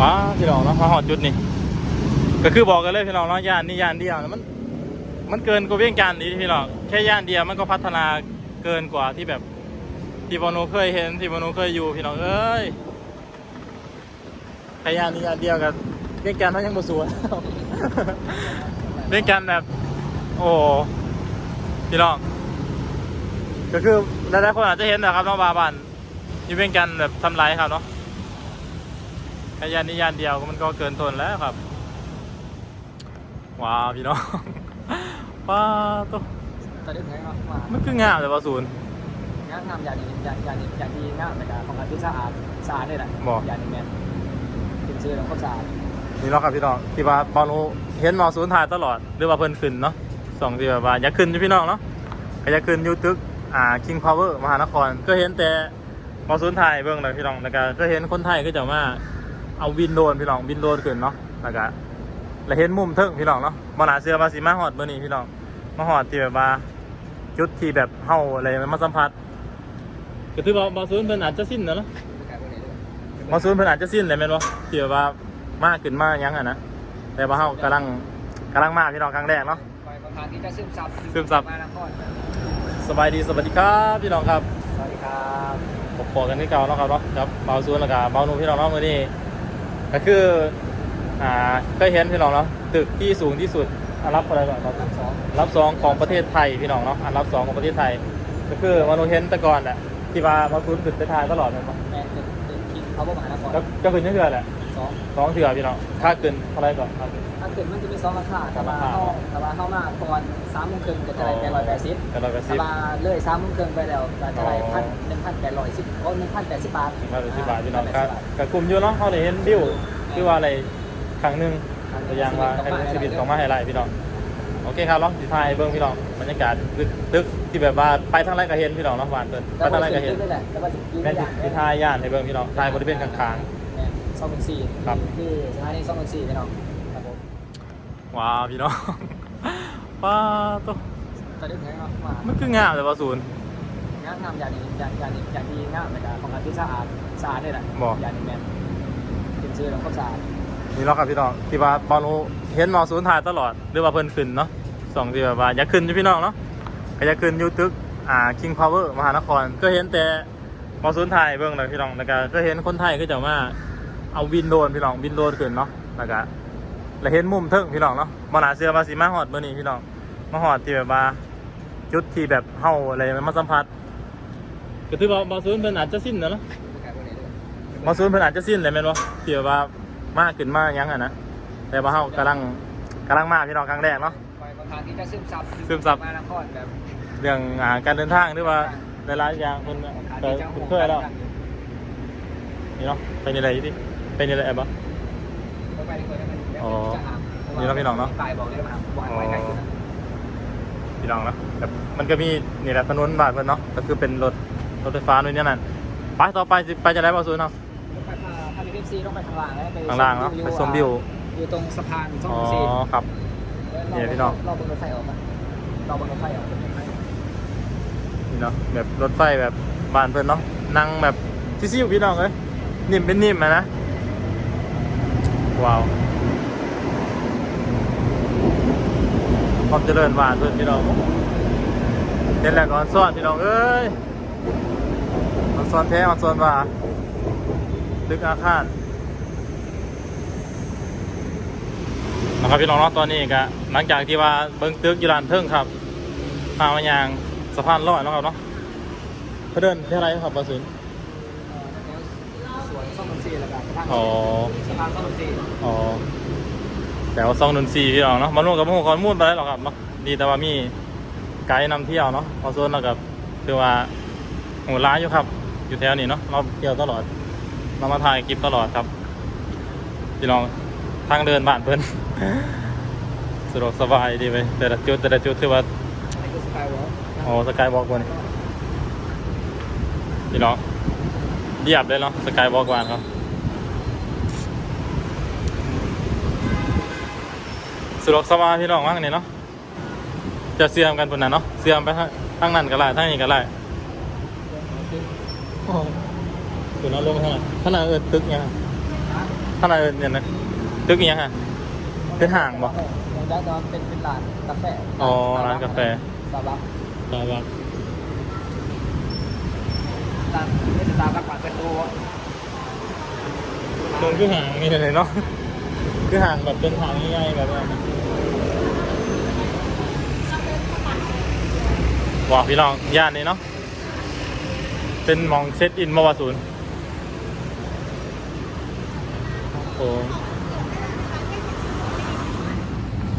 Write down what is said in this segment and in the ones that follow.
ป้าพี่น้องเนาะมาหอดจุดนี่ก็คือบอกกันเลยพี่น้องเนาะย่านนี่ย่านเดียวมัน มันเกินกว่าเวียงจันทร์นี่พี่น้องแค่ย่านเดียวมันก็พัฒนาเกินกว่าที่แบบ ที่บอนูเคยเห็นที่บอนูเคยอยู่พี่น้องเอ้ยแค่ย่านนี่ย่านเดียวกันเวียงจันทร์เขายังบ่สวยเวียงจันทร์แบบ โอ้พี่น้องก็คือหลายๆคนอาจจะเห็นนะครับน้องบาบันที่เป็นกันแบบทำไรครับเนาะ แค่ยานนี้ยานเดียวก็มันก็เกินทนแล้วครับ ว้าวพี่น้องว้าวตัวตอนนี้ผมว่าว่ามันคืองามแต่ว่าศูนย์งานทำอย่างนี้อย่างอย่างนี้อย่างดีงานแต่การของการที่สะอาดสะอาดนี่แหละบอกอย่างนี้แม่นเป็นชื่อของความสะอาดนี่เนาะครับพี่น้องที่ว่าบอลนูเห็นหมอศูนย์ถ่ายตลอดหรือว่าเพิ่นขึ้นเนาะสองที่แบบว่าอยากขึ้นอยู่พี่น้องเนาะก็อยากขึ้นอยูตึกอ่า King Power มหานครก็เห็นแต่หมอศูนย์ถ่ายเบื้องเลยพี่น้องแล้วก็ก็เห็นคนไทยก็จะมา เอาวินโดรนพี่น้องวินโดรนขึ้นเนาะแล้วก็แล้วเห็นมุมเทิงพี่น้องเนาะบนาเสือมาสีมาหอดเมื่อนี้พี่น้องมาหอดที่แบบว่าจุดที่แบบเฮาอะไรมาสัมผัสก็ถือว่าหมอศูนย์เพิ่นอาจจะสิ้นแล้วเนาะการพวกนี้ด้วยหมอศูนย์เพิ่นอาจจะสิ้นเลยแม่นบ่ที่แบบว่ามากขึ้นมายังอะนะแต่ว่าเฮากำลังกำลังมาพี่น้องครั้งแรกเนาะคอยประธานที่จะซึมซับซึมซับมานครสบายดีสวัสดีครับพี่น้องครับสวัสดีครับผมพอกันที่เก่าเนาะครับเนาะครับเบาศูนย์แล้วก็เบาหนูพี่น้องเนาะมื้อนี้ ก็คือ อ่าเคยเห็นพี่น้องเนาะตึกที่สูงที่สุดอันรับอะไรก่อนครับทั้งสองอันรับสองของประเทศไทยพี่น้องเนาะอันรับสองของประเทศไทย ก็คือมนุเห็นแต่ก่อนแหละที่ว่าเบาศูนย์ขึ้นไปถ่ายตลอดเลยมั้งแมนเป็นเป็นคิงเขาบอกมหานครก็ก็ขึ้นเรื่อยๆแหละสองสองเถื่อพี่น้องค่าขึ้นเท่าไหรก่อนค่าขึ้นถ้าเกิดมันจะมีสองราคาถ้าว่าราคาเข้าถ้าว่าเข้ามาก่อนสามโมงครึ่งก็จะได้แปดร้อยแปดสิบ แต่เราก็ถ้าสิบ ว่าเลยสามโมงครึ่งไปแล้วก็จะได้อ๋อพันหนึ่งพันแปดร้อยสิบโอ้หนึ่งพันแปดสิบบาทถึงมาเป็นสิบบาทพี่น้อง1,810ครับบาทกับกลุ่มอยู่เนาะเขาได้เห็นบิวที่ว่าอะไรครั้งหนึ่งตัวอย่างว่าให้ชีวิตของมาให้ไรพี่น้องโอเคครับลองสิทายเบิ้งพี่น้องบรรยากาศตึกตึกที่แบบว่าไปทางไรก็เห็นพี่น้องเนาะหวานเกินไปแต่ทางว่าไรก็เห็นถึงได้แหละแต่ว่าถึงยืนแม่ไม่นได้สิทายย่านให้เบิ้งพี่น้องทายบริเวณข้างสองพันสี่ครับคือสถานีสองพันสี่พี่น้องครับผมๆว้าวพี่น้องว้าวตัว ตอนนี้ผมว่าว่ามันคืองามแต่ว่าศูนย์งานทำอย่างนี้อย่างอย่างนี้อย่างดีงานแต่การของการที่สะอาดสะอาดนี่แหละบอกอย่างนี้แม่นเป็นชื่อของความสะอาดนี่เนาะครับพี่น้องที่ว่าบอลนูเห็นหมอศูนย์ถ่ายตลอดหรือว่าเพิ่นขึ้นเนาะสองที่แบบว่าอยากขึ้นอยู่พี่น้องเนาะก็อยากขึ้นอยูตึกอ่า King Power มหานครก็เห็นแต่หมอศูนย์ถ่ายเบื้องเลยพี่น้องแล้วก็ก็เห็นคนไทยก็จะมาเอาวินโดรนพี่น้องวินโดรนขึ้นเนาะแล้วก็แล้วเห็นมุมเทิงพี่น้องเนาะบนาเสือมาสีมาหอดเมื่อนี้พี่น้อง มาหอดที่แบบว่าจุดที่แบบเฮาอะไรมาสัมผัสก็ถือว่าหมอศูนย์เพิ่นอาจจะสิ้นแล้วเนาะการพวกนี้ด้วยหมอศูนย์เพิ่นอาจจะสิ้นเลยแม่นบ่ที่แบบว่ามากขึ้นมายังอะนะแต่ว่าเฮากำลังกำลังมาพี่น้องครั้งแรกเนาะคอยประธานที่จะซึมซับซึมซับมานครแบบเรื่องอ่าการเดินทางหรือว่าหลายๆอย่างเพิ่นประธานเคยที่จะคุ้นเคยแล้วนี่เนาะไปนี่อะไรดิไปนี่อะไรแอบบ่ต้องไปที่คนนั้นแบบอ๋อจะหานี่เราพี่น้องเนาะ พี่น้องเนาะแบบมันก็มีนี่แหละถนนบาดเพิ่นเนาะก็คือเป็นรถรถไฟฟ้านู่นนี่นั่นไปต่อไปสิไปจะได้บ่ศูนย์เนาะต้องไปพาถ้ามีเอฟซีต้องไปทางล่างแล้วไปข้างล่างเนาะไปชมวิวอยู่ตรงสะพานช่องอ๋อซีครับเนี่ยพี่น้องเราบนรถไฟออกมาเราบนรถไฟออกนี่เนาะแบบรถไฟแบบบ้านเพิ่นเนาะนั่งแบบชิวๆพี่น้องเอ้ยนิ่มเป็นนิ่มอะนะว้าว ความเจริญหวานเพิ่นพี่น้องนี่แหละก่อนซ่อนพี่น้องเอ้ยมันซ่อนแท้มันซ่อนว่าตึกอาคารนะครับพี่น้องเนาะตอนนี้ก็หลังจากที่ว่าเบิ่งตึกอยู่ลานเทิงครับพามายังสะพานลอยเนาะครับเนาะเพื่อเดินที่อะไรครับบาสุนสวนช่องซีแล้วก็สะพานอ๋อสะพานช่องซีอ๋อ แต่ว่าซองนนทรีพี่น้องเนาะมาร่วมกับหมู่คอนมุ่นไปได้หรอกครับเนาะดีแต่ว่ามีไกด์นำเที่ยวเนาะพอโซนแล้วกับคือว่าโหร้ายอยู่ครับ อยู่แถวนี้เนาะเราเที่ยวตลอด เรามาถ่ายคลิปตลอดครับพี่น้องทางเดินบ้านเพิ่นสะดวกสบายดีไปแต่ละจุดแต่ละจุดคือว่านี่คือสกายวอล์กโอ้สกายวอล์กวันพี่น้องเรียบเลยเนาะสกายวอล์กวานครับ สะดวกสบายพี่น้องมากเนี่ยเนาะจะเสื่อมกันปุ่นน่ะเนาะเสื่อมไปทางทางนั้นก็ได้ทางนี้ก็ได้โอ้คุณเอาลงทางไหนขนาดเอิดตึกยังท่านอะไรเนี่ยนะตึกอีกยังฮะเป็นห่างบ่ยังได้ตอนเป็นเป็นร้านกาแฟอ๋อร้านกาแฟสตาร์บัคตาบักร้านไม่สตาร์บัคปากเป็นตัวตรงคือห่างนี่เลยเนาะคือห่างแบบเป็นห่างง่ายๆแบบว่าว้าวพี่น้องย่านนี้เนาะเป็นหมองเซตอินมาวาศูนย์โอ้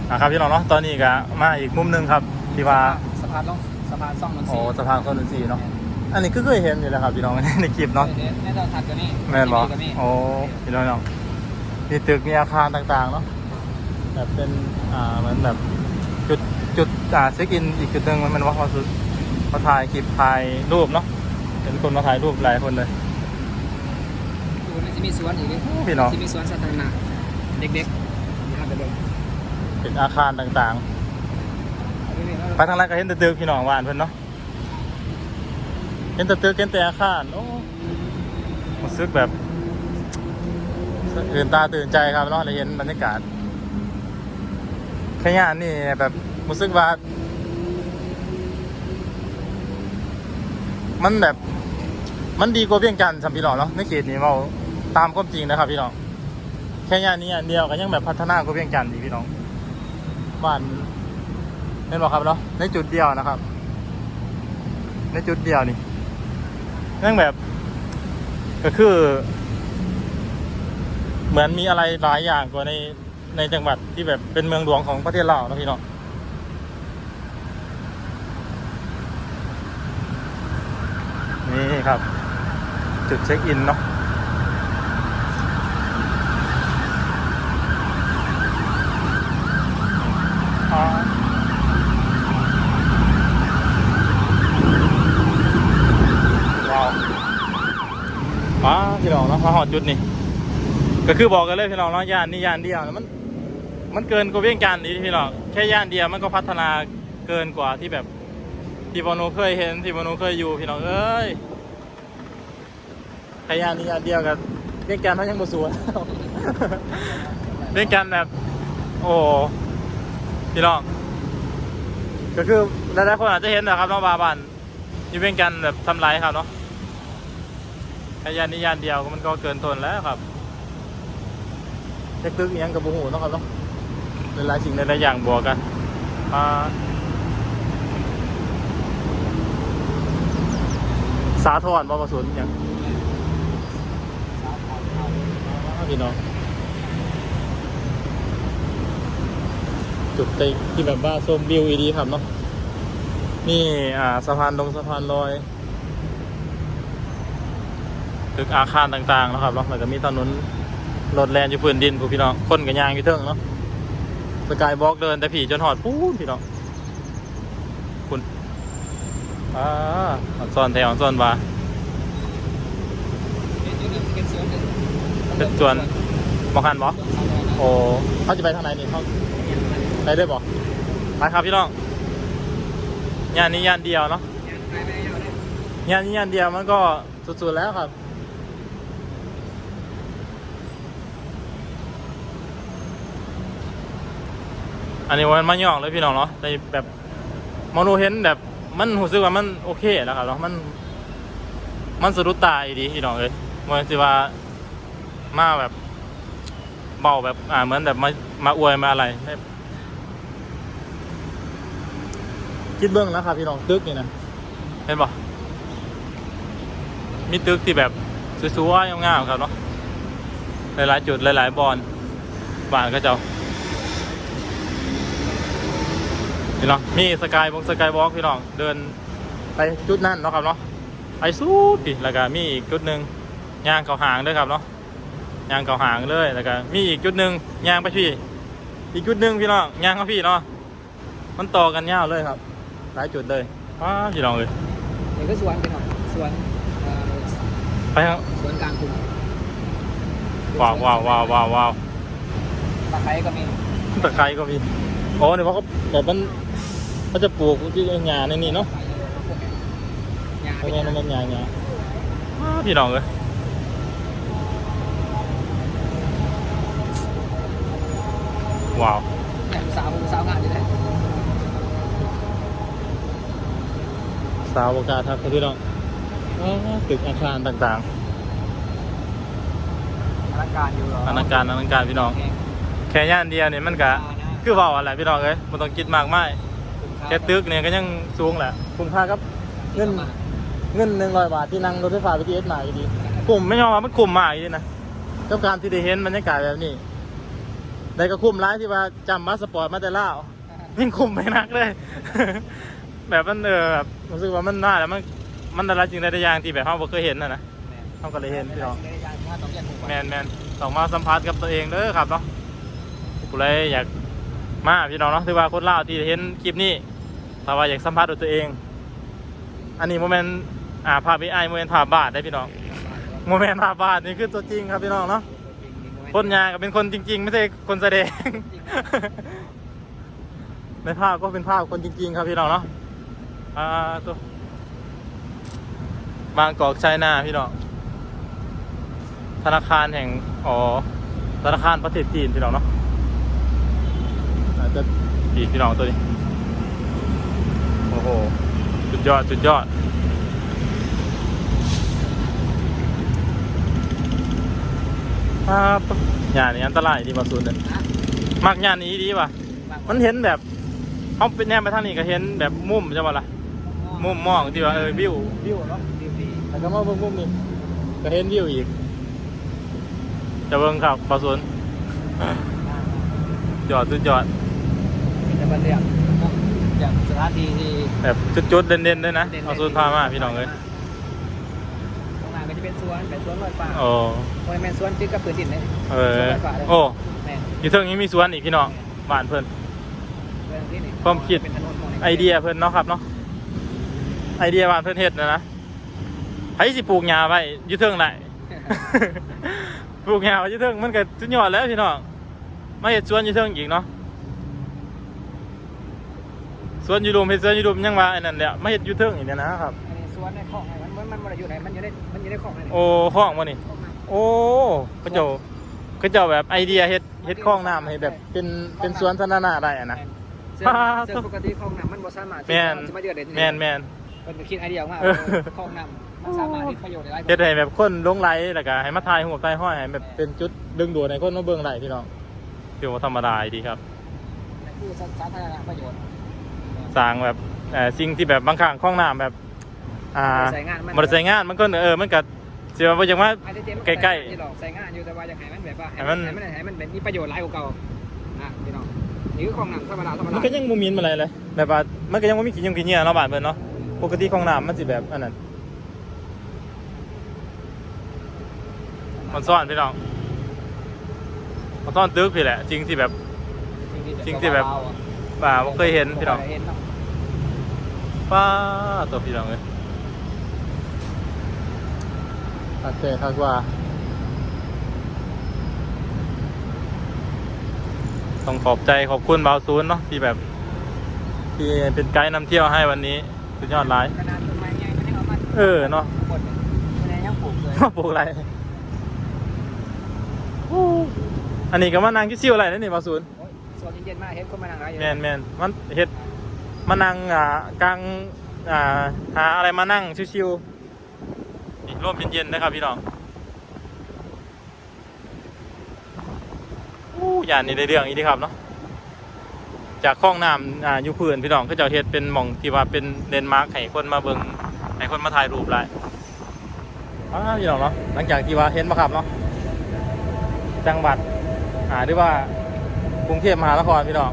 อะครับพี่น้องเนาะตอนนี้ก็มาอีกมุมหนึงครับที่ว่า สะพานลงสะพานซ่องนนทโอ้รีสะพานข้อนนทรีย์เนาะ อันนี้ก็เคยเห็นอยู่แล้วครับพี่น้อง ในคลิปเนาะแม่ตอนทัดกันนี่แม่นบอกันนี่โอ้พี่น้องเนาะมีตึกมีอาคารต่างๆเนาะแบบเป็นอ่าเหมือนแบบ จุดจุดอ่าเช็คอินอีกจุดหนึ่งมันเป็นว่าเขาสุดเขาถ่ายคลิปถ่ายรูปเนาะเห็นคนมาถ่ายรูปหลายคนเลยดูมันจะมีสวนอีกเลยพี่น้อง จะมีสวนสาธารณะเด็กๆนะครับเด็กเป็นอาคารต่างๆๆไปทางนั้นก็เห็นแต่ตึกพี่น้องว่านเพิ่นเนาะเห็นแต่ตึกเห็นแต่อาคารโอ้รู้สึกแบบตื่นตาตื่นใจครับเนาะได้เห็นบรรยากาศ แค่ยานนี่แบบรู้สึกว่า มันแบบ มันดีกว่าเวียงจันทร์สัมพี่น้องเนาะในเขตนี้เราตามความจริงนะครับพี่น้องแค่ยานนี้อันเดียวก็ยังแบบพัฒนากว่าเวียงจันทร์อีกพี่น้องบ้านเห็นบอกครับเนาะในจุดเดียวนะครับ ในจุดเดียวนี่นั่งแบบ ก็คือ เหมือนมีอะไรหลายอย่างกว่าใน ในจังหวัดที่แบบเป็นเมืองหลวงของประเทศลาวนะพี่น้องนี่ครับ จุดเช็คอินเนาะว้าวมาพี่น้องเนาะมาหอดจุดนี่ก็คือบอกกันเลยพี่น้องเนาะย่านนี่ย่านเดียวมัน มันเกินกว่าเวียงจันทร์นี่พี่น้องแค่ย่านเดียวมันก็พัฒนาเกินกว่าที่แบบที่บอนูเคยเห็นที่บอนูเคยอยู่พี่น้องเอ้ยแค่ย่านนี่ย่านเดียวกับเวียงจันทร์เขายังบ่สวยเวียงจันทร์แบบ โอ้พี่น้องก็คือหลายๆคนอาจจะเห็นนะครับน้องบาบันที่เวียงจันทร์แบบทำไรครับเนาะแค่ย่านนี้ย่านเดียวมันก็เกินทนแล้วครับเล็กตึกยังกับบูหูเนาะครับเนาะ หลายสิ่งหลายอย่างบวกกันอ่าสาทรบ่ประสุนหยังอ่าพี่น้องจุดติที่แบบว่าชมวิวอีดีครับเนาะนี่อ่าสะพานลงสะพานลอยตึกอาคารต่างๆนะครับเนาะแล้วก็มีถนนรถแลนอยู่พื้นดินผู้พี่น้องคนกับยางอยู่เทิงเนาะ สกายบล็อกเดินแต่ผีจนหอดปูนพี่น้องคุณอ่าออนซ่อนแถวออนซ่อนบาเป็นส่วนมองหันบอโอ้เขาจะไปทางไหนนี่เขาไปได้บอไปครับพี่น้องยานนี้ยานเดียวเนาะยานนี้ยานเดียวมันก็สุดๆแล้วครับ อันนี้มันมาย่องเลยพี่น้องเนาะในแบบมองดูเห็นแบบมันรู้สึกว่ามันโอเคแล้วครับเนาะมัน มันสะดุดตาอีดีพี่น้องเลยมันสิว่ามาแบบเบาแบบอ่าเหมือนแบบมามาอวยมาอะไรแบบคิดเบื้องแล้วครับพี่น้องตึกนี่นะเห็นปะมีตึกที่แบบสวยๆงามๆครับเนาะหลายๆจุดหลายๆบอลบ้านก็เจ้า พี่น้องมีสกายวงสกายวอล์กพี่น้องเดินไปจุดนั้นเนาะครับเนาะไปสู้ดิแล้วก็มีอีกจุดหนึ่งย่างเขาหางด้วยครับเนาะย่างเขาหางเลยแล้วก็มีอีกจุดหนึ่งย่างไปพี่ อีกจุดหนึ่งพี่น้องย่างเขาพี่เนาะมันต่อกันยาวเลยครับ หลายจุดเลยว้าพี่น้องเลยเดี๋ยวก็สวนไปหน่อยสวนเอ่อไปครับสวนกลางกรุงว้าวว้าวว้าวว้าวว้าวตะไคร้ก็มีตะไคร้ก็มีอ๋อเนี่ยเพราะเขาแบบมัน เขาจะปลูกที่หญ้าในนี่เนาะยาเพราะเป็นงั้นยามันหญ้าหญ้าว้าพี่น้องเลยว้าวแต่สาวสาวงานอยู่เลยสาวโอกาสทักพี่น้องอ๋อตึกอาคารต่างอลังการอยู่เหรอๆอลังการอลังการพี่น้อง แค่ย่านเดียวเนี่ยมันก็คือเบาอะไรพี่น้องเอ้ยมันต้องคิดมากมาย แค่ตึกเนี่ยก็ยังสูงแหละคุ้มค่าครับ เงินเงินหนึ่งร้อยบาทที่นั่งรถไฟฟ้า BTS มาอยู่ดีกลุ่มไม่ยอมว่ามันกลุ่มมากอยู่ดีนะกับการที่ได้เห็นบรรยากาศแบบนี้ได้ก็คุ้มร้ายที่ว่าจำมาสปอร์ตมาแต่ล่าวยิ่งคุ้มไปนักเลย แบบมันเออแบบรู้สึกว่ามันน่าแล้วมันมันอะไรจริงได้อย่างที่แบบเราบ่เคยเห็นนะนะเราก็เลยเห็นพี่น้องแมนแมนต้องมาสัมผัสกับตัวเองเด้อครับเนาะกูเลยอยากมาพี่น้องเนาะถือว่าคนลาวที่เห็นคลิปนี้ ถ้าว่าอยากสัมผัสด้วยตัวเอง อันนี้โมเมนต์อ่าภาพไอโมเมนต์ภาพบาทได้พี่น้องโมเมนต์ภาพบาทนี่คือตัวจริงครับพี่น้องเนาะคนยาก็เป็นคนจริง ๆ ไม่ใช่คนแสดง ในภาพก็เป็นภาพคนจริง ๆ ครับพี่น้องเนาะอ่าตัวบางกอกชายนาพี่น้องธนาคารแห่งอ๋อธนาคารประเทศจีนพี่น้องเนาะอาจจะจีนพี่น้องตัวนี้ โอ้โหสุดยอดสุดยอดครับงานนี้อันตรายดีมาสุดเลยมักงานนี้ดีป่ะมันเห็นแบบเขาเป็นแนมไปทางนี้ก็เห็นแบบมุมใช่ป่ะล่ะมุมมองที่ว่าเออวิววิวเนาะแล้วก็มาเบิ่งมุมนี้ก็เห็นวิวอีกจะเบิ่งครับปลาสวนยอดสุดยอดจะมาเรียกอ ย่างสถานที่ที่แบบจุดๆเด่นๆด้วยนะเด่นๆปลาสวนพามาพี่น้องเลยตรงนั้นก็จะเป็นสวนเป็นสวนลอยฟ้าโอ้โอ้ยแม่นสวนที่กับปืนดินเลยเอสวนอลอยฟ้าเลยโอ้แม่นอยู่เทิงนี้มีสวนอีกพี่น้องบ้านเพิ่นเรื่องที่นี่ความคิดเป็นถนนของไอเดียเพิ่นเนาะครับเนาะไอเดียบ้านเพิ่นเฮ็ดนะนะไผสิปลูกหญ้าไว้อยู่เทิงได้ปลูกหญ้าไว้อยู่เทิงมันก็สุดยอดแล้วพี่น้องมาเฮ็ดสวนอยู่เทิงอีกเนาะ สวนอยู่รุมเฮ็ดสวนอยู่รุมยังว่าไอ้นั่นแหละมาเฮ็ดอยู่เทิงอีกเนี่ยนะครับ อันนี้สวนในคลองไหนมันมันมันมันอยู่ไหนมันอยู่ในมันอยู่ในคลองไหนโอ้ห้องวะนี่โอ้ก็เจ้าก็เจ้าแบบไอเดียเฮ็ดเฮ็ดคลองน้ำให้แบบเป็นเป็นสวนสาธารณะได้อะนะเสื้อเสื้อปกติคลองน้ำมันบ่สามารถแม่น จะมาเดือดเด่นแม่นแม่นเป็นคิดไอเดียออกมาเออ คลองน้ำมันสามารถมีประโยชน์ได้หลายเฮ็ดให้แบบคนหลงไหลแล้วก็ให้มาถ่ายรูปถ่ายห้อยให้แบบเป็นจุดดึงดูดให้คนมาเบิ่งได้พี่น้องถือว่าธรรมดาดีครับ คือสาธารณประโยชน์ สร้างแบบเอ่อสิ่งที่แบบบางครั้งคลองน้ำแบบอ่าใส่งานมันบ่ได้ใช้งานมันก็เออมันก็สิว่าบ่อยากมาไอ้เจ๊มันใกล้ๆๆที่หรอกใส่งานอยู่แต่ว่าอยากให้มันแบบว่าให้มันให้มันให้มันเป็นมีประโยชน์หลายกว่าเก่าอะพี่น้องนี่คือคลองน้ำธรรมดาธรรมมัดานก็ยังบ่มีอะไรเลยแบบว่ามันก็ยังบ่มีขี้ยงขี้เหงื่อเนาะบ้านเพิ่นเนาะปกติคลองน้ำมันสิแบบอันนั้นมันซ่อนพี่น้องมันซ่อนตึกพี่แหละจริงที่แบบ จริงที่แบบ ป่าบ่เคยเห็นพี่น้อง เห็นเนาะ ป้าตัวพี่น้องเลยโอเคครับว่า ต้องขอบใจขอบคุณบาวซูนเนาะที่แบบ ที่เป็นไกด์นำเที่ยวให้วันนี้สุดยอดหลายขนาดต้นไม้ใหญ่มันยังเอามาเออเนาะหมดเลยมันยังปลูกเลยมาปลูกอะไรอันนี้ก็มานั่งคิดซิวอะไรนั่นนี่บาวซูนโอ้ยสวนเย็นๆมากเห็นคนมานั่งร้านอยู่แมนแมนมันเฮ็ด มานั่งอ่ากลางอ่าหาอะไรมานั่งชิวๆนี่ร่มเย็นๆนะครับพี่น้องอู้ยานนี่ได้เรื่องอีกดีครับเนาะจากคลองน้ำอ่าอยู่พื้นพี่น้องเขาเจะเฮ็ดเป็นหม่องที่ว่าเป็นเดนมาร์กให้คนมาเบิ่งให้คนมาถ่ายรูปได้อ้าพี่น้องเนาะหลังจากที่ว่าเห็นมาครับเนาะจังหวัดอ่าหรือว่ากรุงเทพมหานครพี่น้อง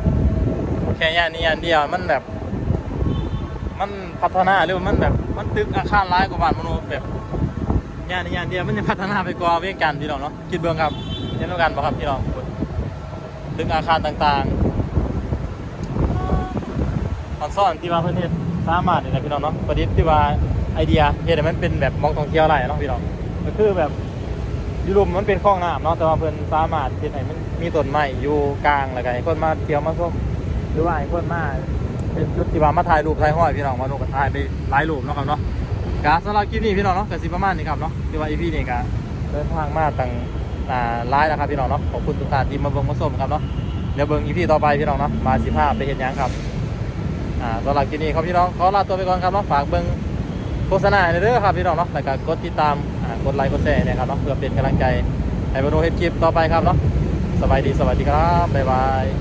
แค่ย่านนี้ย่านเดียวมันแบบ มันพัฒนาหรือว่ามันแบบมันตึกอาคารร้ายกว่าบ้านมนุษย์แบบย่านนี้ย่านเดียวมันจะพัฒนาไปกว่าเวียงจันพี่น้องเนาะคิดเบื้องครับเห็นด้วกันป่ะครับพี่น้องตึกอาคารต่างๆตอนซ่อนที่ว่าเพื่อนเฮ็ดสามารถนี่นะพี่น้องเนาะประดิษฐ์ที่ว่าไอเดียเฮ็ดให้มันเป็นแบบมองท่องเที่ยวได้เนาะพี่น้องก็คือแบบอยูรุมมันเป็นคลองน้ำเนาะแต่ว่าเพิ่นสามารถเฮ็ดให้มันมีต้นไม้อยู่กลางแล้วก็ให้คนมาเที่ยวมาชมหรือว่าไอ้คนมา เป็นจุดที่ว่ามาถ่ายรูปถ่ายห้อยพี่น้องมาลงกับถ่ายไปหลายรูปเนาะครับเนาะกาสำหรับคลิปนี้พี่น้องเนาะกสิประมาณนี้ครับเนาะที่ว่าอีพีนี้ก็เดินทางมาตั้งอ่าหลายแล้วครับพี่น้องเนาะขอบคุณทุกท่านที่มาเบิ่งมาชมครับเนาะเดี๋ยวเบิ่งอีพีต่อไปพี่น้องเนาะมาสิภาพไปเห็นยังครับอ่าสำหรับคลิปนี้ครับพี่น้องขอลาตัวไปก่อนครับเนาะฝากเบิ่งโฆษณาในเด้อครับพี่น้องเนาะแล้วก็กดติดตามอ่ากดไลค์กดแชร์เนี่ยครับเนาะเพื่อเป็นกำลังใจให้บรรลุเฮ็ดคลิปต่อไปครับเนาะสบายดีสวัสดีครับบ๊ายบาย